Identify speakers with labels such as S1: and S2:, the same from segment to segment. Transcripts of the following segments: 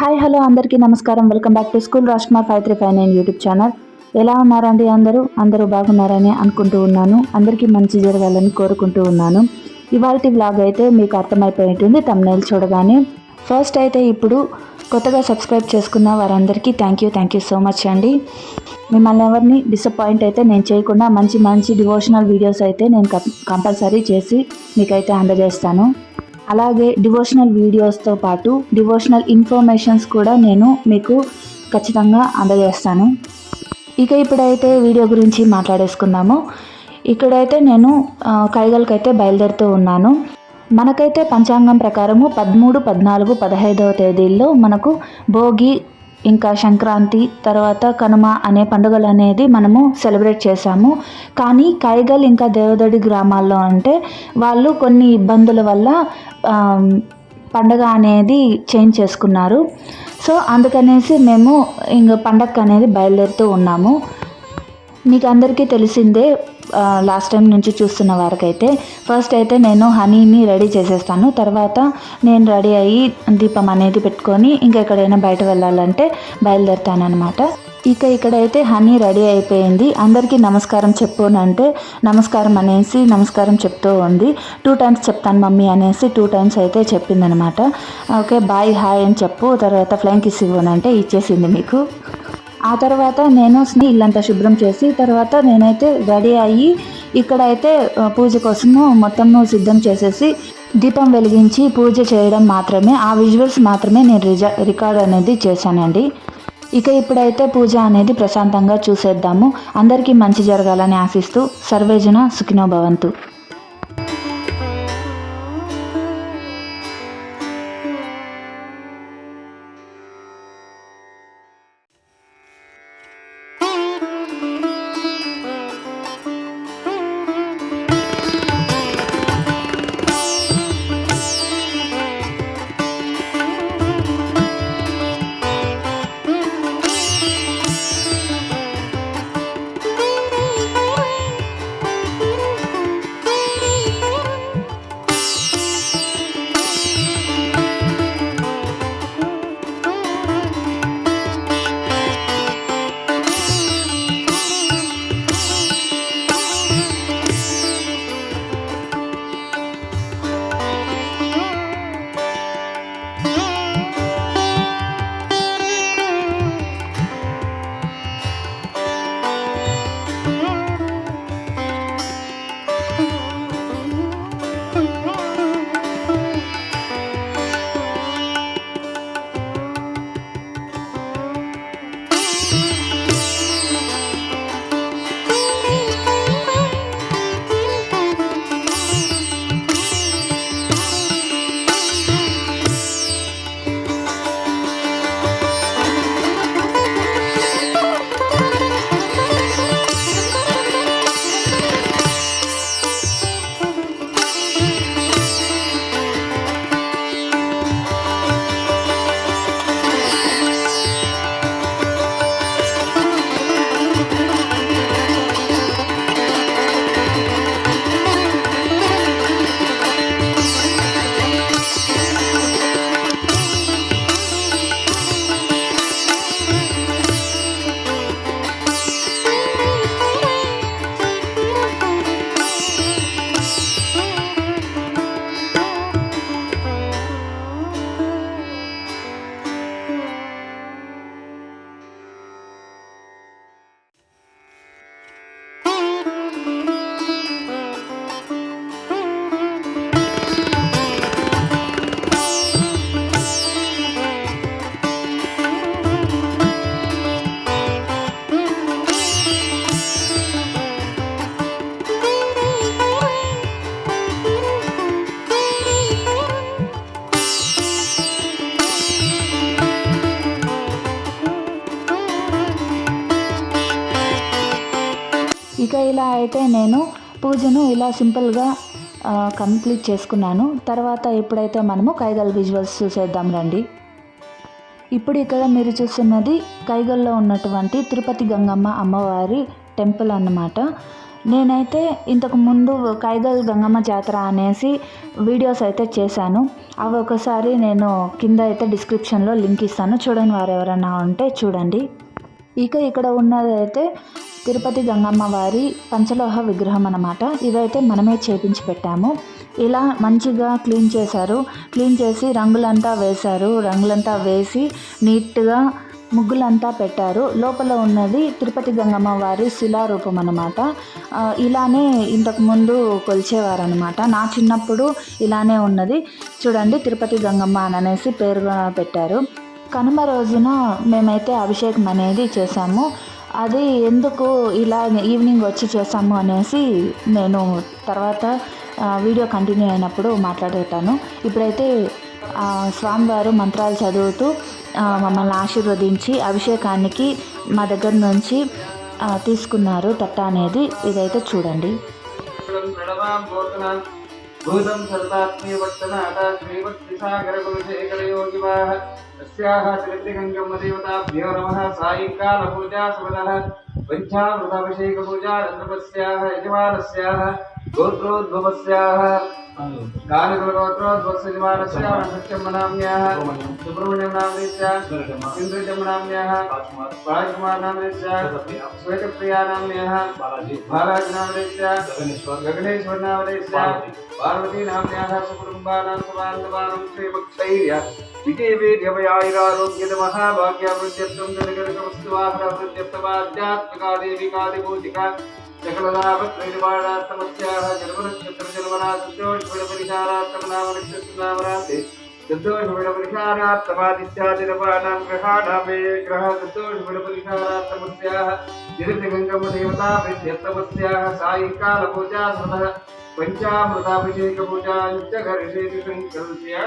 S1: Hi hello అందరికీ నమస్కారం. Welcome back to school Rajkumar five three five nine YouTube channel. ఎలా ఉన్నారండి అందరూ? అందరూ బాగున్నారని అనుకుంటూ ఉన్నాను. అందరికీ మంచి జరగాలని కోరుకుంటూ ఉన్నాను. ఇవాళ వ్లాగ్ అయితే మీకు అర్థమైపోయి ఉంటుంది తమ్నేల్ చూడగానే. ఫస్ట్ అయితే ఇప్పుడు కొత్తగా సబ్స్క్రైబ్ చేసుకున్న వారందరికీ thank you thank you so much అండి. మిమ్మల్ని ఎవరిని డిసప్పాయింట్ అయితే నేను చేయకుండా మంచి మంచి డివోషనల్ వీడియోస్ అయితే నేను కంపల్సరీ చేసి మీకైతే అందజేస్తాను. అలాగే డివోషనల్ వీడియోస్తో పాటు డివోషనల్ ఇన్ఫర్మేషన్స్ కూడా నేను మీకు ఖచ్చితంగా అందజేస్తాను. ఇక ఇప్పుడైతే వీడియో గురించి మాట్లాడేసుకుందాము. ఇక్కడైతే నేను ఆ, కైగల్కైతే బయలుదేరుతూ ఉన్నాను. మనకైతే పంచాంగం ప్రకారము పదమూడు పద్నాలుగు పదహైదవ తేదీల్లో మనకు భోగి ఇంకా సంక్రాంతి తర్వాత కనుమ అనే పండుగలు అనేది మనము సెలబ్రేట్ చేశాము. కానీ కైగల్ ఇంకా దేవదడి గ్రామాల్లో అంటే వాళ్ళు కొన్ని ఇబ్బందుల వల్ల పండగ అనేది చేంజ్ చేసుకున్నారు. సో అందుకనేసి మేము ఇంక పండగ అనేది బయలుదేరుతూ ఉన్నాము. మీకు అందరికీ తెలిసిందే లాస్ట్ టైం నుంచి చూస్తున్న వారికైతే. ఫస్ట్ అయితే నేను హనీని రెడీ చేసేస్తాను. తర్వాత నేను రెడీ అయ్యి దీపం అనేది పెట్టుకొని ఇంకా ఎక్కడైనా బయట వెళ్ళాలంటే బయలుదేరుతానమాట ఇక ఇక్కడైతే హనీ రెడీ అయిపోయింది. అందరికీ నమస్కారం చెప్పునంటే నమస్కారం అనేసి నమస్కారం చెప్తూ ఉంది. టూ టైమ్స్ చెప్తాను మమ్మీ అనేసి టూ టైమ్స్ అయితే చెప్పిందనమాట ఓకే బాయ్ హాయ్ అని చెప్పు. తర్వాత ఫ్లైంగ్ కిస్ ఇవ్వనంటే ఇచ్చేసింది మీకు. ఆ తర్వాత నేను ఇల్లంతా శుభ్రం చేసి తర్వాత నేనైతే రెడీ అయ్యి ఇక్కడైతే పూజ కోసము మొత్తము సిద్ధం చేసేసి దీపం వెలిగించి పూజ చేయడం మాత్రమే ఆ విజువల్స్ మాత్రమే నేను రిజ రికార్డ్ అనేది చేశానండి. ఇక ఇప్పుడైతే పూజ అనేది ప్రశాంతంగా చూసేద్దాము. అందరికీ మంచి జరగాలని ఆశిస్తూ సర్వేజన సుఖినో భవంతు. నేను ఇలా సింపుల్గా కంప్లీట్ చేసుకున్నాను. తర్వాత ఎప్పుడైతే మనము కైగల్ విజువల్స్ చూసేద్దాం రండి. ఇప్పుడు ఇక్కడ మీరు చూస్తున్నది కైగల్లో ఉన్నటువంటి తిరుపతి గంగమ్మ అమ్మవారి టెంపుల్ అన్నమాట. నేనైతే ఇంతకు ముందు కైగల్ గంగమ్మ జాతర అనేసి వీడియోస్ అయితే చేశాను. అవి ఒకసారి నేను కింద అయితే డిస్క్రిప్షన్లో లింక్ ఇస్తాను. చూడని వారు ఎవరైనా ఉంటే చూడండి. ఇక ఇక్కడ ఉన్నదైతే తిరుపతి గంగమ్మ వారి పంచలోహ విగ్రహం అనమాట ఇదైతే మనమే చేపించి పెట్టాము. ఇలా మంచిగా క్లీన్ చేశారు. క్లీన్ చేసి రంగులంతా వేశారు. రంగులంతా వేసి నీట్గా ముగ్గులంతా పెట్టారు. లోపల ఉన్నది తిరుపతి గంగమ్మ వారి శిలారూపం అనమాట ఇలానే ఇంతకుముందు కొలిచేవారనమాట నా చిన్నప్పుడు ఇలానే ఉన్నది. చూడండి తిరుపతి గంగమ్మ అని అనేసి పేరుగా పెట్టారు. కనుమ రోజున మేమైతే అభిషేకం అనేది చేశాము. అది ఎందుకు ఇలా ఈవినింగ్ వచ్చి చేసాము అనేసి నేను తర్వాత వీడియో కంటిన్యూ అయినప్పుడు మాట్లాడేటాను. ఇప్పుడైతే స్వామివారు మంత్రాలు చదువుతూ మమ్మల్ని ఆశీర్వదించి అభిషేకానికి మా దగ్గర నుంచి తీసుకున్నారు తట్ట అనేది. ఇదైతే చూడండి.
S2: भूतं सर्वात्मीयवर्तनादात्मीयवर्तिसागरकुलशेखरयोगिवाः तस्याः त्रित्रिगङ्गम्मदेवताभ्यो नमः। सायङ्कालपूजा सुमनः वञ्चामृताभिषेकपूजा रन्द्रपस्याः यजमानस्याः। गोत्रोद्भवस्याः। गानगोत्रोद्भवस्यमानस्य सुब्रह्मण्यं नाम्नीत्या इन्द्रजं नाम्न्याः नाम्नीत्या श्वेतप्रिया नाम्न्याः पार्वती सुकुटुम्बानां समान्तवानं श्रीमक्षैर्य विजयवीर्यवयायुरारोग्यतमः भाग्यावृत्यत्वं जनगणकवस्तुवाहरावृत्यत्वमाध्यात्मिका सकलदापत्रनिवारणार्थमस्याः जन्मनक्षत्रजन्मनासन्तोषपरिहारार्थमनामनक्षत्रनामराते सन्तोषपरिहारार्थमादित्यादिरवाणां स्मृतः पञ्चामृताभिषेकपूजाञ्च घर्षेति सङ्कल्प्या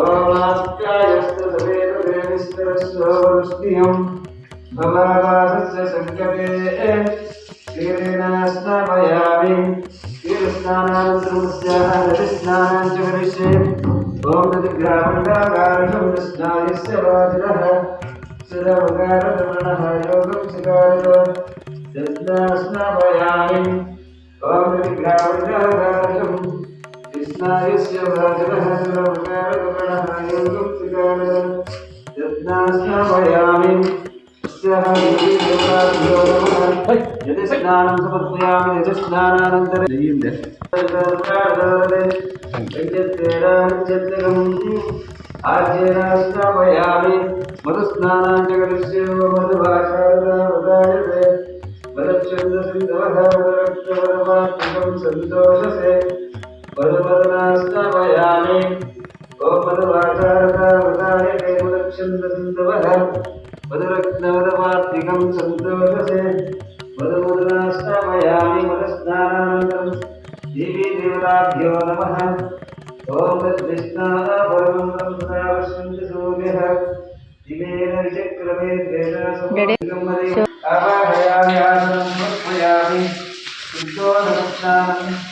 S2: ओमास्यायस्तदेवदेविस्तरस्योवृष्टियम् भवाभारस्य सङ्कटे क्षीरेण स्नापयामि क्षीरस्नानानन्तरं तस्याः नदीस्नानं च करिष्ये ॐ नदिग्रामण्डाकारकं स्नायस्य वाजिनः शिरवकारतमणः योगं शिकारत यत्ना स्नापयामि ॐ नदिग्रामण्डाकार यज्ञायस्य भाजनः सर्वकारगणः योगुक्तिकारणं यज्ञास्थापयामि यदि स्नानं समर्पयामि यदि स्नानानन्तरं आर्जेनास्थापयामि मधुस्नानाञ्जगदस्य मधुभाषादावदायते मदच्छन्दसिन्धवः मदरक्तवरवात्मकं सन्तोषसे मधुवर्णास्तवयामि ॐ मधुवाचारकावतारे केवलक्षन्दसिन्धवः मधुरत्नवदवार्तिकं सन्तोषसे मधुमधुरास्तवयामि मधुस्नानानन्तरं देवी देवताभ्यो नमः। ॐ तद्विष्णाः परमं सदा पश्यन्ति सूर्यः दिवेन विचक्रमे द्वेषासमयामि आसनं मयामि शुद्धो नमस्नानम्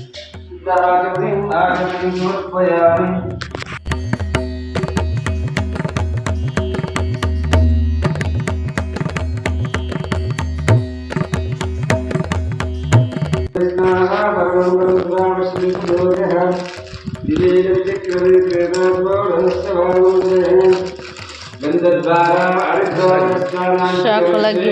S2: دعك من أعجم والبيان शॉक लगी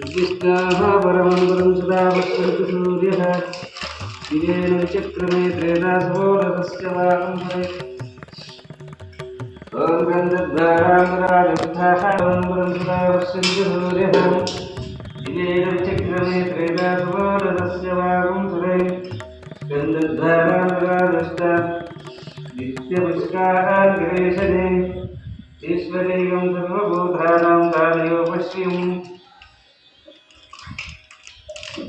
S2: निर्दिष्टाः परमन्तरं सदा वर्तन्ति सूर्यः दिनेन विचक्रमे त्रेदासोरथस्य वाकम्बरे ॐ गन्धद्वाराङ्गरागन्धाः परमन्तरं सदा वर्षन्ति सूर्यः दिनेन गिरेशने ईश्वरीयं सर्वभूतानां दानयोपश्यम्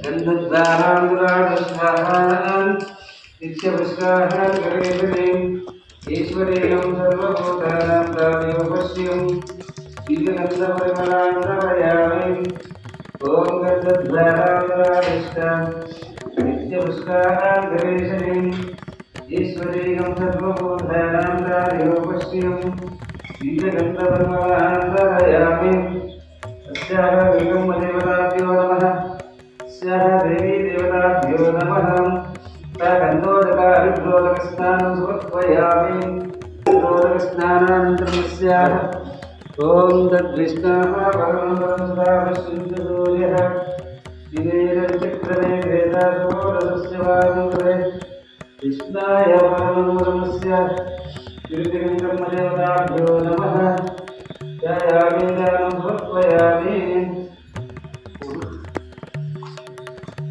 S2: गन्धद्वाराङ्गुराणस्वाहाम् नित्यपुष्काः करेणीम् ईश्वरेयं सर्वभूतानां प्राणियोपश्यम् ीतनन्दपरिमलां प्रवयामि ॐ गन्धद्वाराङ्गुराणश्च नित्यपुष्काः करेशनीम् ईश्वरेयं सर्वभूतानां प्राणियोपश्यम् ीतनन्दपरिमलां प्रवयामि तस्याः विकम्बदेवताभ्यो नमः। దేవీ దేవతాభ్యో నమః గంధోదకారిద్రోదకస్నానం సమర్పయామి. గంధోదకస్నానానంతరమస్యాహ ఓం తద్విష్ణాః పరమం సదా పశ్యంతి సూర్యः దివేన చక్రమే వేదాసోరసస్య వాగురే కృష్ణాయ నమః దానం సమర్పయామి.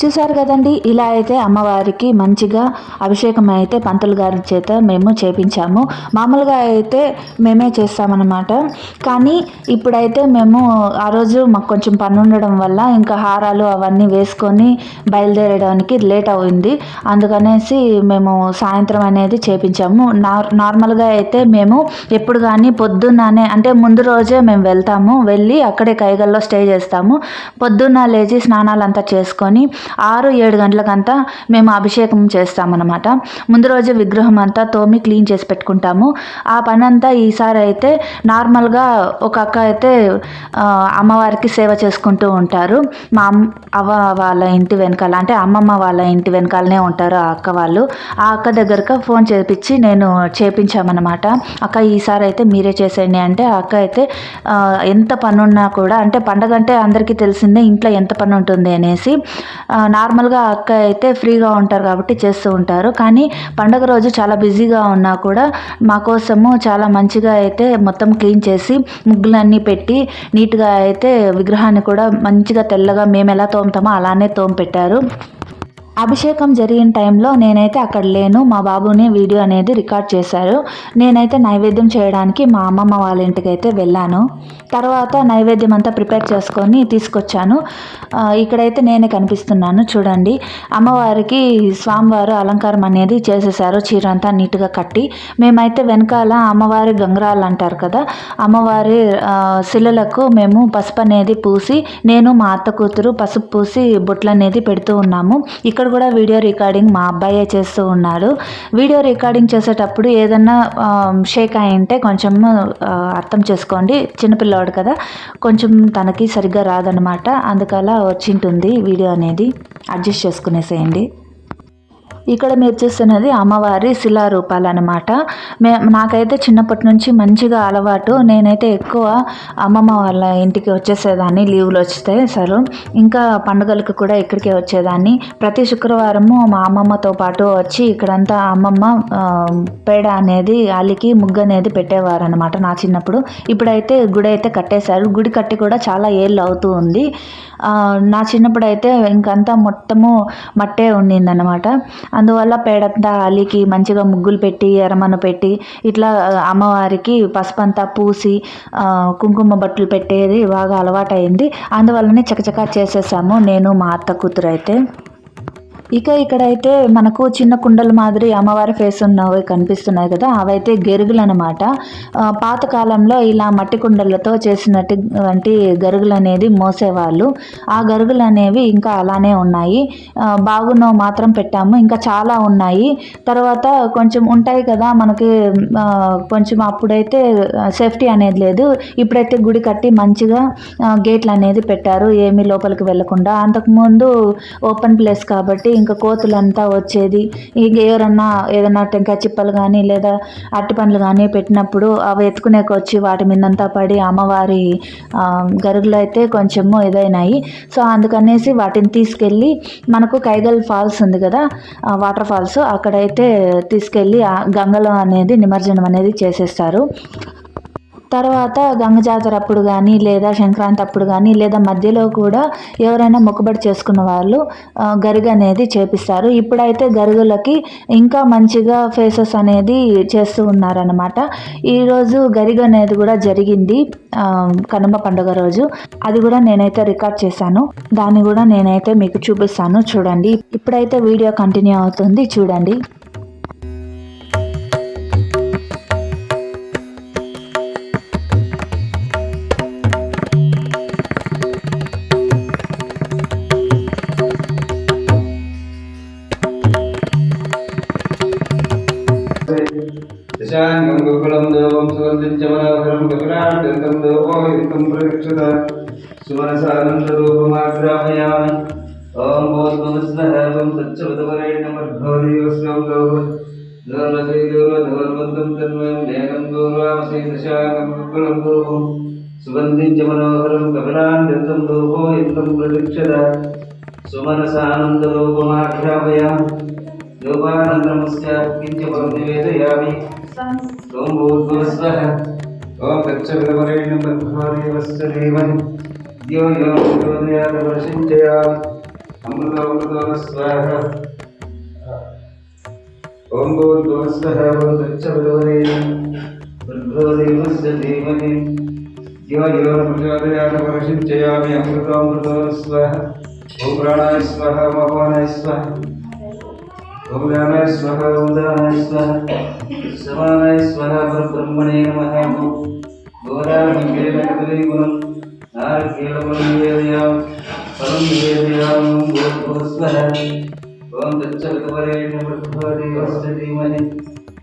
S1: చూసారు కదండి ఇలా అయితే అమ్మవారికి మంచిగా అభిషేకం అయితే పంతులు గారి చేత మేము చేపించాము. మామూలుగా అయితే మేమే చేస్తామన్నమాట. కానీ ఇప్పుడైతే మేము ఆ రోజు మాకు కొంచెం పని ఉండడం వల్ల ఇంకా హారాలు అవన్నీ వేసుకొని బయలుదేరడానికి లేట్ అయింది. అందుకనేసి మేము సాయంత్రం అనేది చేపించాము. నార్ నార్మల్గా అయితే మేము ఎప్పుడు కానీ పొద్దున్ననే అంటే ముందు రోజే మేము వెళ్తాము. వెళ్ళి అక్కడే కైగల్లో స్టే చేస్తాము. పొద్దున్న లేచి స్నానాలంతా చేసుకొని ఆరు ఏడు గంటలకంతా మేము అభిషేకం చేస్తామన్నమాట. ముందు రోజు విగ్రహం అంతా తోమి క్లీన్ చేసి పెట్టుకుంటాము. ఆ పని అంతా ఈసారి అయితే నార్మల్గా ఒక అక్క అయితే అమ్మవారికి సేవ చేసుకుంటూ ఉంటారు. మా అమ్మ అవ్వ వాళ్ళ ఇంటి వెనకాల అంటే అమ్మమ్మ వాళ్ళ ఇంటి వెనకాలనే ఉంటారు ఆ అక్క వాళ్ళు. ఆ అక్క దగ్గరకు ఫోన్ చేపించి నేను చేపించామన్నమాట. అక్క ఈసారి అయితే మీరే చేసేయండి అంటే ఆ అక్క అయితే ఎంత పనున్నా కూడా అంటే పండగ అంటే అందరికీ తెలిసిందే ఇంట్లో ఎంత పని ఉంటుంది అనేసి నార్మల్గా అక్క అయితే ఫ్రీగా ఉంటారు కాబట్టి చేస్తూ ఉంటారు. కానీ పండగ రోజు చాలా బిజీగా ఉన్నా కూడా మా కోసము చాలా మంచిగా అయితే మొత్తం క్లీన్ చేసి ముగ్గులన్నీ పెట్టి నీట్గా అయితే విగ్రహాన్ని కూడా మంచిగా తెల్లగా మేము ఎలా తోముతామో అలానే తోము పెట్టారు అభిషేకం జరిగిన టైంలో నేనైతే అక్కడ లేను. మా బాబుని వీడియో అనేది రికార్డ్ చేశారు. నేనైతే నైవేద్యం చేయడానికి మా అమ్మమ్మ వాళ్ళ ఇంటికి అయితే వెళ్ళాను. తర్వాత నైవేద్యం అంతా ప్రిపేర్ చేసుకొని తీసుకొచ్చాను. ఇక్కడైతే నేనే కనిపిస్తున్నాను. చూడండి. అమ్మవారికి స్వామివారు అలంకారం అనేది చేసేసారు చీర అంతా నీట్గా కట్టి. మేమైతే వెనకాల అమ్మవారి గంగరాలు అంటారు కదా అమ్మవారి శిలలకు మేము పసుపు అనేది పూసి నేను మా అత్త కూతురు పసుపు పూసి బొట్లు అనేది పెడుతూ ఉన్నాము. ఇక్కడ కూడా వీడియో రికార్డింగ్ మా అబ్బాయే చేస్తూ ఉన్నాడు. వీడియో రికార్డింగ్ చేసేటప్పుడు ఏదన్నా షేక్ అయి ఉంటే కొంచెం అర్థం చేసుకోండి. చిన్నపిల్లవాడు కదా కొంచెం తనకి సరిగ్గా రాదనమాట. అందుకలా వచ్చింటుంది వీడియో అనేది. అడ్జస్ట్ చేసుకునేసేయండి. ఇక్కడ మీరు చూస్తున్నది అమ్మవారి శిలారూపాలు అనమాట మే నాకైతే చిన్నప్పటి నుంచి మంచిగా అలవాటు. నేనైతే ఎక్కువ అమ్మమ్మ వాళ్ళ ఇంటికి వచ్చేసేదాన్ని లీవ్లు వస్తే అసలు ఇంకా పండుగలకు కూడా ఇక్కడికే వచ్చేదాన్ని. ప్రతి శుక్రవారము మా అమ్మమ్మతో పాటు వచ్చి ఇక్కడంతా అమ్మమ్మ పేడ అనేది అలికి ముగ్గు అనేది పెట్టేవారు అనమాట నా చిన్నప్పుడు. ఇప్పుడైతే గుడి అయితే కట్టేశారు. గుడి కట్టి కూడా చాలా ఏళ్ళు అవుతూ ఉంది. నా చిన్నప్పుడు అయితే ఇంకంతా మొత్తము మట్టే ఉండిందనమాట అందువల్ల పేడంతా అలికి మంచిగా ముగ్గులు పెట్టి ఎరమను పెట్టి ఇట్లా అమ్మవారికి పసుపంతా పూసి కుంకుమ బట్టలు పెట్టేది బాగా అలవాటైంది. అందువల్లనే చకచకా చేసేసాము నేను మా అత్త కూతురు అయితే ఇక ఇక్కడైతే మనకు చిన్న కుండల మాదిరి అమ్మవారి ఫేస్ ఉన్నవి కనిపిస్తున్నాయి కదా అవైతే గెరుగులు అనమాట పాతకాలంలో ఇలా మట్టి కుండలతో చేసినటువంటి గరుగులు అనేది మోసేవాళ్ళు. ఆ గరుగులు అనేవి ఇంకా అలానే ఉన్నాయి. ఆ, బాగున్నో మాత్రం పెట్టాము. ఇంకా చాలా ఉన్నాయి. తర్వాత కొంచెం ఉంటాయి కదా మనకి కొంచెం అప్పుడైతే సేఫ్టీ అనేది లేదు. ఇప్పుడైతే గుడి కట్టి మంచిగా గేట్లు అనేది పెట్టారు. ఏమీ లోపలికి వెళ్ళకుండా. అంతకుముందు ఓపెన్ ప్లేస్ కాబట్టి ఇంకా కోతులంతా వచ్చేది. ఇక ఎవరన్నా ఏదన్నా టెంకాయ చిప్పలు కానీ లేదా అట్టి పండ్లు కానీ పెట్టినప్పుడు అవి ఎత్తుకునేకి వచ్చి వాటి మీదంతా పడి అమ్మవారి గరుగులు అయితే కొంచెము ఇదైనాయి. సో అందుకనేసి వాటిని తీసుకెళ్ళి మనకు కైగల్ ఫాల్స్ ఉంది కదా వాటర్ ఫాల్స్ అక్కడైతే తీసుకెళ్ళి గంగలో అనేది నిమజ్జనం అనేది చేసేస్తారు. తర్వాత గంగ జాతర అప్పుడు కానీ లేదా సంక్రాంతి అప్పుడు కానీ లేదా మధ్యలో కూడా ఎవరైనా మొక్కుబడి చేసుకున్న వాళ్ళు గరుగ గరిగ అనేది చేపిస్తారు. ఇప్పుడైతే గరుగులకి ఇంకా మంచిగా ఫేసెస్ అనేది చేస్తూ ఉన్నారనమాట ఈరోజు గరిగ అనేది కూడా జరిగింది కనుమ పండుగ రోజు. అది కూడా నేనైతే రికార్డ్ చేశాను. దాన్ని కూడా నేనైతే మీకు చూపిస్తాను. చూడండి. ఇప్పుడైతే వీడియో కంటిన్యూ అవుతుంది. చూడండి.
S2: तं देवोहितं प्रयक्षत सुमनसानन्दरूपमाग्रामयामि ॐ भोस्मनस्नः ॐ सच्चवतपरेण्यमर्भवदेवस्वं गौरवधर्मधैर्वधर्मन्तं तन्वयं ज्ञानं गौरवामशेषशाकं कुलं रूपं सुगन्धिं च मनोहरं कमलान्यन्तं रूपो यन्तं प्रदीक्षत सुमनसानन्दरूपमाख्यापयामि रूपानन्दमस्यापि किञ्च परं निवेदयामि ॐ भूत्वस्वः ओम गच्छवरेण्य बद्ध्वादेवस्यदेवन् यो यो योदयादवर्षिञ्चयात् अमृतामृतानस्वाः ॐ गोद्वस्तः ॐ गच्छवरेण्य बद्ध्वादेवस्य देवने। यो यो प्रचोदयादवर्षिञ्चयामि अमृतामृतानस्वाः ॐ प्राणाय स्वाहा मवानाय स्वाहा। ओङ्गाय स्वः उदाय स्वः समानाय स्वः परब्रह्मणे नमः गोदामङ्गेलकदलीगुणं नारकेलफलं निवेदयां फलं निवेदयामं गोद्भवस्वः ॐ तच्चकवरेण्यमृद्भवदेवस्य धीमहि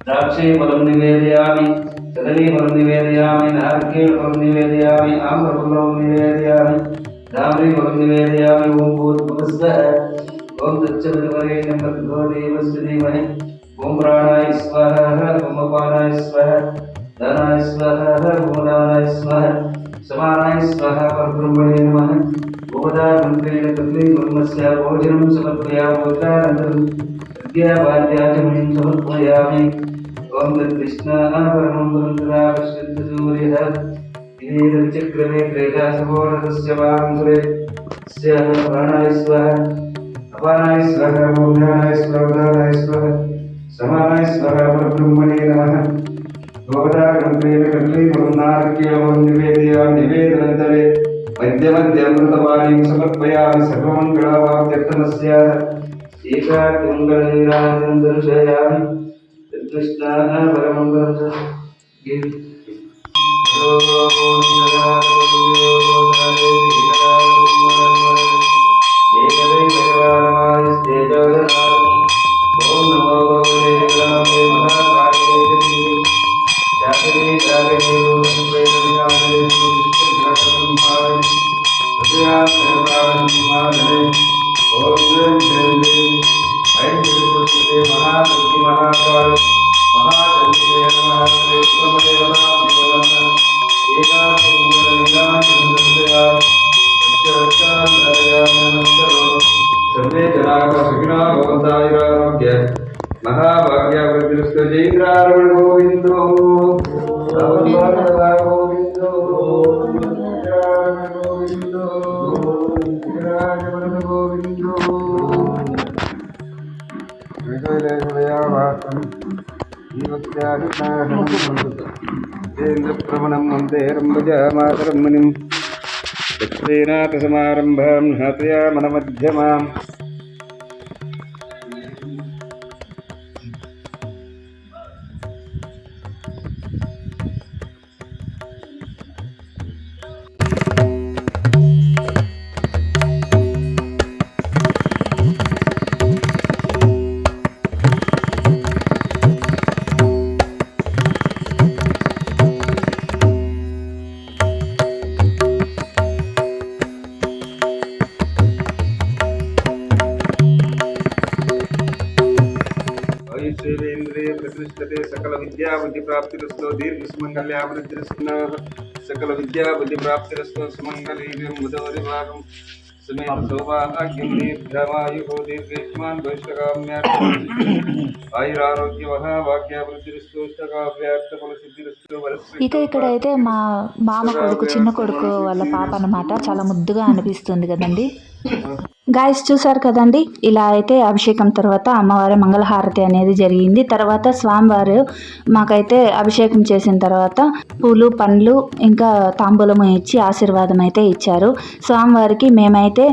S2: द्राक्षे फलं निवेदयामि कदलीफलं निवेदयामि नारकेलफलं निवेदयामि आम्रफलं निवेदयामि धाम्रीफलं निवेदयामि ॐ गोद्भवस्वः ओम तच्चभगवने नमः भगवदेवस्तुदेवाय ओम प्राणाय स्वाहा, ओम अपानाय स्वाहा धनाय स्वाहा ओम दानाय स्वाहा, समानाय स्वाहा, परब्रह्मणे नमः। गोदा मंत्रेण पत्नी ब्रह्मस्य भोजनं समर्पया भोता रन्तरं विद्या वाद्या च मुनिं समर्पयामि। ओम तत्कृष्णाः परमं पुरन्दरा विश्वसूर्यः चक्रमे त्रैलासवोरथस्य वाङ्गुरे स्याः प्राणाय स्वाहा। வானாயஸ்வர ஓம் ஞானாயஸ்வர உதானாயஸ்வர சமானாயஸ்வர பிரம்மணே நம கோதாகண்டேன கல்லை பொருந்தார்க்கியமம் நிவேதியாம் நிவேதனந்தவே மத்தியமத்தியமிருதவாணிம் சமர்ப்பயாமி சர்வமங்களாவாப்தியர்த்தமஸ்யாத ஈஷாக்கிமங்கலநீராஜம் தரிசயாமி திருஷ்ணான பரமங்கலம் ஓம் ஜனாதேவி I Namah Vasudevaya. Om Namah Vasudevaya. రంభజామాతరం మునిం లక్ష్మీనాథసమారంభాం హాతయామనమధ్యమాం బుద్ధి ప్రాప్తిరస్తో దీర్ఘ సుమంగళ్యాభివృద్ధిరస్తున్న సకల విద్యా బుద్ధి ప్రాప్తిరస్తో సుమంగళీయం బుధవరి భాగం. సుమేత సౌభాగ్యం దీర్ఘమాయు దీర్ఘేష్మాన్ భవిష్యకామ్యార్థ ఆయురారోగ్య మహాభాగ్యాభివృద్ధిరస్తో ఇష్టకావ్యార్థ ఫల సిద్ధిరస్తో
S1: ఇక ఇక్కడైతే మా మామ కొడుకు చిన్న కొడుకు వాళ్ళ పాప అన్నమాట. చాలా ముద్దుగా అనిపిస్తుంది కదండి. గాయస్ చూసారు కదండి? ఇలా అయితే అభిషేకం తర్వాత అమ్మవారి మంగళహారతి అనేది జరిగింది. తర్వాత స్వామివారు మాకైతే అభిషేకం చేసిన తర్వాత పూలు పండ్లు ఇంకా తాంబూలము ఇచ్చి ఆశీర్వాదం అయితే ఇచ్చారు. స్వామివారికి మేమైతే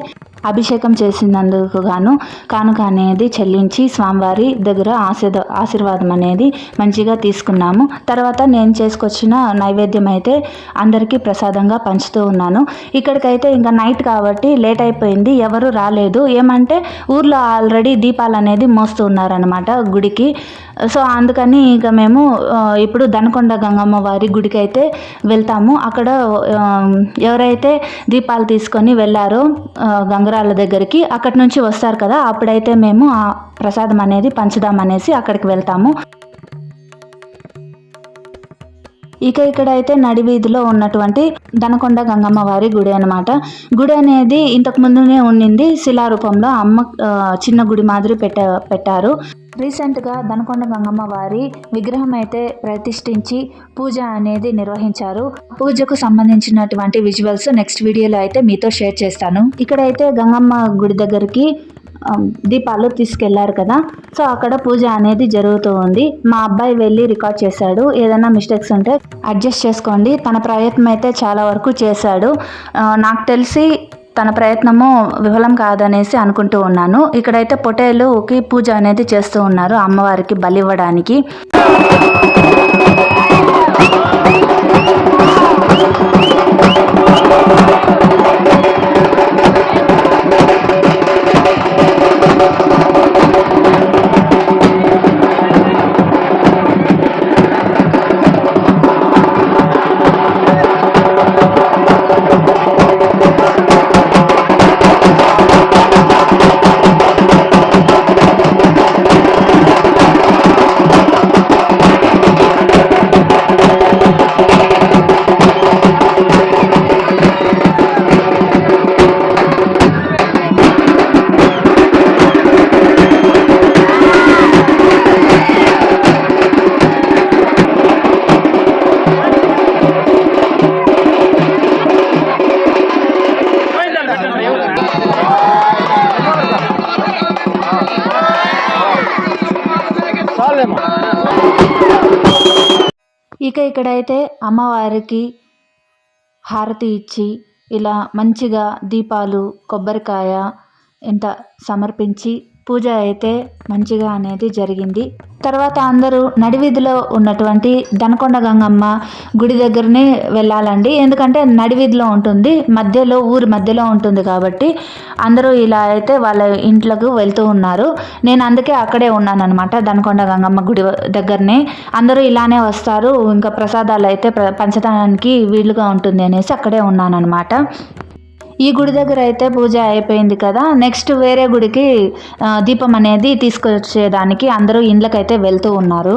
S1: అభిషేకం చేసినందుకు గాను కానుక అనేది చెల్లించి స్వామివారి దగ్గర ఆశీర్వ ఆశీర్వాదం అనేది మంచిగా తీసుకున్నాము. తర్వాత నేను చేసుకొచ్చిన నైవేద్యం అయితే అందరికీ ప్రసాదంగా పంచుతూ ఉన్నాను. ఇక్కడికైతే ఇంకా నైట్ కాబట్టి లేట్ అయిపోయింది ఎవరు రాలేదు. ఏమంటే ఊర్లో ఆల్రెడీ దీపాలు అనేది మోస్తూ ఉన్నారనమాట గుడికి. సో అందుకని ఇక మేము ఇప్పుడు దనకొండ గంగమ్మ వారి గుడికి అయితే వెళ్తాము. అక్కడ ఎవరైతే దీపాలు తీసుకొని వెళ్ళారో గంగ గంగరాళ్ళ దగ్గరికి అక్కడి నుంచి వస్తారు కదా అప్పుడైతే మేము ఆ ప్రసాదం అనేది పంచుదామనేసి అక్కడికి వెళ్తాము. ఇక ఇక్కడైతే నడివీధిలో ఉన్నటువంటి దనకొండ గంగమ్మ వారి గుడి అనమాట గుడి అనేది ఇంతకు ముందునే ఉండింది శిలారూపంలో అమ్మ ఆ, చిన్న గుడి మాదిరి పెట్ట పెట్టారు. రీసెంట్గా దనకొండ గంగమ్మ వారి విగ్రహం అయితే ప్రతిష్ఠించి పూజ అనేది నిర్వహించారు. పూజకు సంబంధించినటువంటి విజువల్స్ నెక్స్ట్ వీడియోలో అయితే మీతో షేర్ చేస్తాను. ఇక్కడైతే గంగమ్మ గుడి దగ్గరికి దీపాలు తీసుకెళ్ళారు కదా. సో అక్కడ పూజ అనేది జరుగుతూ ఉంది. మా అబ్బాయి వెళ్ళి రికార్డ్ చేశాడు. ఏదైనా మిస్టేక్స్ ఉంటే అడ్జస్ట్ చేసుకోండి. తన ప్రయత్నం అయితే చాలా వరకు చేశాడు. నాకు తెలిసి తన ప్రయత్నము విఫలం కాదనేసి అనుకుంటూ ఉన్నాను. ఇక్కడైతే పొటేలుకి పూజ అనేది చేస్తూ ఉన్నారు అమ్మవారికి బలి ఇక ఇక్కడైతే అమ్మవారికి హారతి ఇచ్చి ఇలా మంచిగా దీపాలు కొబ్బరికాయ ఇంత సమర్పించి పూజ అయితే మంచిగా అనేది జరిగింది. తర్వాత అందరూ నడివీధిలో ఉన్నటువంటి దనకొండ గంగమ్మ గుడి దగ్గరనే వెళ్ళాలండి. ఎందుకంటే నడివీధిలో ఉంటుంది మధ్యలో ఊరి మధ్యలో ఉంటుంది కాబట్టి అందరూ ఇలా అయితే వాళ్ళ ఇంట్లోకి వెళ్తూ ఉన్నారు. నేను అందుకే అక్కడే ఉన్నాను అనమాట దనకొండ గంగమ్మ గుడి దగ్గరనే. అందరూ ఇలానే వస్తారు ఇంకా ప్రసాదాలు అయితే ప్ర- పంచడానికి వీలుగా ఉంటుంది అనేసి అక్కడే ఉన్నాను అనమాట ఈ గుడి దగ్గర అయితే పూజ అయిపోయింది కదా. నెక్స్ట్ వేరే గుడికి దీపం అనేది తీసుకొచ్చేదానికి అందరూ ఇండ్లకైతే వెళ్తూ ఉన్నారు.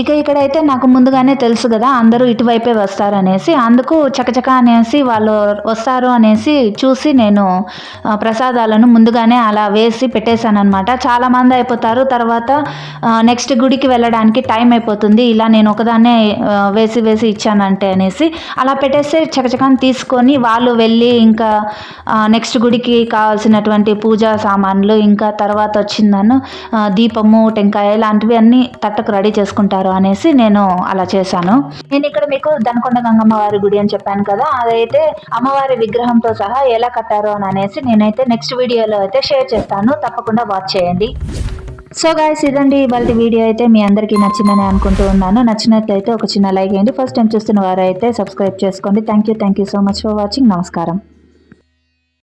S1: ఇక ఇక్కడైతే నాకు ముందుగానే తెలుసు కదా అందరూ ఇటువైపే వస్తారు అనేసి అందుకు చకచక అనేసి వాళ్ళు వస్తారు అనేసి చూసి నేను ప్రసాదాలను ముందుగానే అలా వేసి పెట్టేశాను అనమాట అయిపోతారు తర్వాత నెక్స్ట్ గుడికి వెళ్ళడానికి టైం అయిపోతుంది. ఇలా నేను ఒకదాన్నే వేసి వేసి ఇచ్చానంటే అనేసి అలా పెట్టేస్తే చకచకాన్ని తీసుకొని వాళ్ళు వెళ్ళి ఇంకా నెక్స్ట్ గుడికి కావాల్సినటువంటి పూజా సామాన్లు ఇంకా తర్వాత వచ్చిందను దీపము టెంకాయ ఇలాంటివి అన్నీ తట్టకు రెడీ చేసుకుంటారు. అనేసి నేను అలా చేశాను. నేను ఇక్కడ మీకు దనకొండ గంగమ్మ వారి గుడి అని చెప్పాను కదా అదైతే అమ్మవారి విగ్రహంతో సహా ఎలా కట్టారు అని అనేసి నేనైతే నెక్స్ట్ వీడియోలో అయితే షేర్ చేస్తాను. తప్పకుండా వాచ్ చేయండి. సో గాయస్ ఇదండి ఇవాళ వీడియో అయితే మీ అందరికీ నచ్చిందని అనుకుంటూ ఉన్నాను. నచ్చినట్లయితే ఒక చిన్న లైక్ వేయండి ఫస్ట్ టైం చూస్తున్న వారైతే సబ్స్క్రైబ్ చేసుకోండి. Thank you thank you so much for watching నమస్కారం.